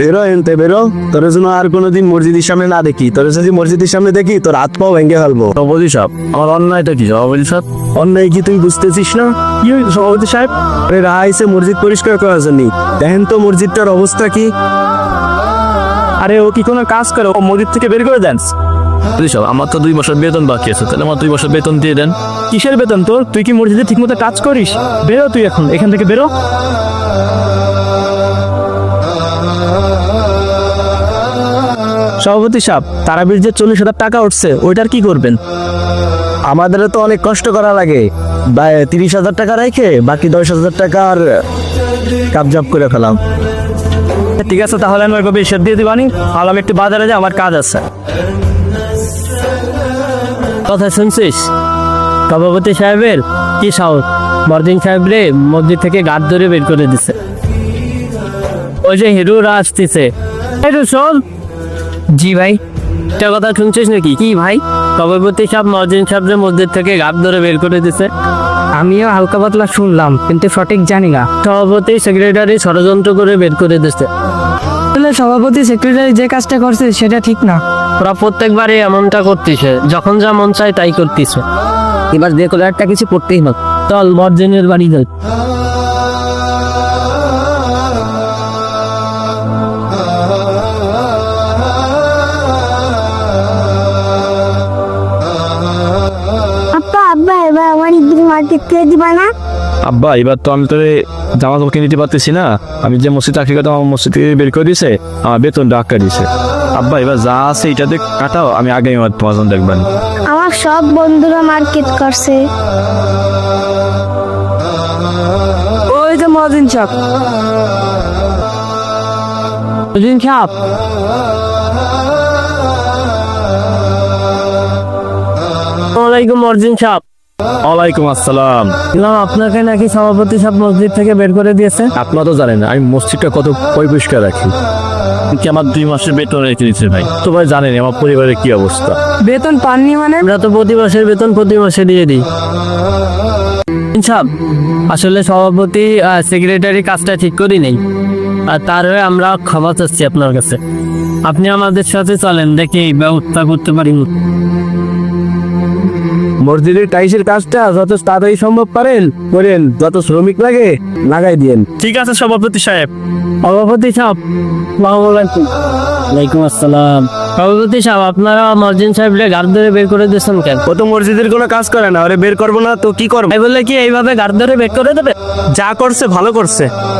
বেরো এনতে বেরো। তোর জন্য আর কোনোদিন মসজিদের সামনে না দেখি। তোর যদি মসজিদের সামনে দেখি তোর হাত পাও ভেঙে ফেলব। সভাপতি সাহেব আমার অন্যায়টা কি? সভাপতি সাহেব? অন্যায় কি তুই বুঝতেছিস না? কি হয়েছে সভাপতি সাহেব? আরে রাইছে মসজিদ পরিষ্কার করার জন্য। দেখেন তো মসজিদটার অবস্থা কি। আরে ও কি কোনো কাজ করে? ও মসজিদ থেকে বের করে দেন। সভাপতি সাহেব আমার তো দুই বছর বেতন বাকি আছে। তাহলে আমার দুই বছর বেতন দিয়ে দেন। কিসের বেতন তোর? তুই কি মসজিদে ঠিকমতো কাজ করিস? বেরো তুই এখন এখান থেকে বেরো। সভাপতি সাহেব তারাবির যে চল্লিশ হাজার টাকা উঠছে ওইটার কি করবেন? আমাদের তো অনেক কষ্ট করা লাগে। তিরিশ হাজার টাকা রেখে বাকি দশ হাজার টাকা আর কাবজাব করে ফেলাম। ঠিক আছে তাহলে আমি ওইভাবে হিসেব দিয়ে দিবানি। আর আমি একটু বাজারে যাই আমার কাজ আছে। কথা শুনছিস? সভাপতি সাহেবের কি সাহস? মর্দিন সাহেব রে মসজিদ থেকে গাছ ধরে বের করে দিছে। ওই যে হিরোরা আসতেছে। একটু শোন জি ভাই। একটা কথা শুনছিস নাকি? কি ভাই? সভাপতি সাহেব মর্দিন সাহেব রে মসজিদ থেকে গাছ ধরে বের করে দিছে। আমিও হালকা পাতলা শুনলাম কিন্তু সঠিক জানি না। সভাপতি সেক্রেটারি ষড়যন্ত্র করে বের করে দিছে। আসলে সভাপতি সেক্রেটারি যে কাজটা করছে সেটা ঠিক না। ওরা প্রত্যেকবারই এমনটা করতেছে যখন যা মন চায় তাই করতেছে। এবার যে কোনো একটা কিছু করতেই হবে। চল মর্জিনের বাড়ি যাই। আমার মার্কেট দিবা না? আব্বা এবার তো আমি তোরে জামা কাপড় কিনে দিতে পারতেছি না। আমি যে মসজিদ চাকরি করতাম আমার মসজিদ থেকে বের করে দিছে আমার বেতন ডাক্কা দিছে। আব্বা এবার যা আছে এটাতে কাটাও আমি আগামী তোমার জন্য দেখবেন আমার সব বন্ধুরা মার্কেট করছে। ওই যে মহাজিন সাহেব মহাজিন সাহেব। ওয়ালাইকুম মর্জিন সাহেব। ওয়ালাইকুম আসসালাম। আপনাকে নাকি সভাপতি সাহেব মসজিদ থেকে বের করে দিয়েছে? আপনারা তো জানেন আমি মসজিদটা কত পরিষ্কার রাখি। কি আমার দুই মাসের বেতন রেখে দিচ্ছে ভাই? তো ভাই জানেন আমার পরিবারের কি অবস্থা। বেতন পাননি মানে? আমরা তো প্রতি মাসের বেতন প্রতি মাসে দিয়ে দিই। সাহেব আসলে সভাপতি সেক্রেটারি কাজটা ঠিক করি নেই। আর তার হয়ে আমরা ক্ষমা চাচ্ছি আপনার কাছে। আপনি আমাদের সাথে চলেন দেখি ব্যবস্থা করতে পারি মসজিদের টাইসের কাজটা যত তাড়াতাড়ি সম্ভব পারেন করেন। যত শ্রমিক লাগে লাগাই দিয়েন। ঠিক আছে সভাপতি সাহেব। সভাপতি সাহেব ওয়ালাইকুম আসসালাম। সভাপতি সাহেব আপনারা মর্জিন ধরে বের করে দিয়েছেন কেন? ও তো মসজিদের কোনো কাজ করে না ওরে বের করব না তো কি করব? বললে কি এইভাবে গার্ড ধরে বের করে দেবে? যা করছে ভালো করছে।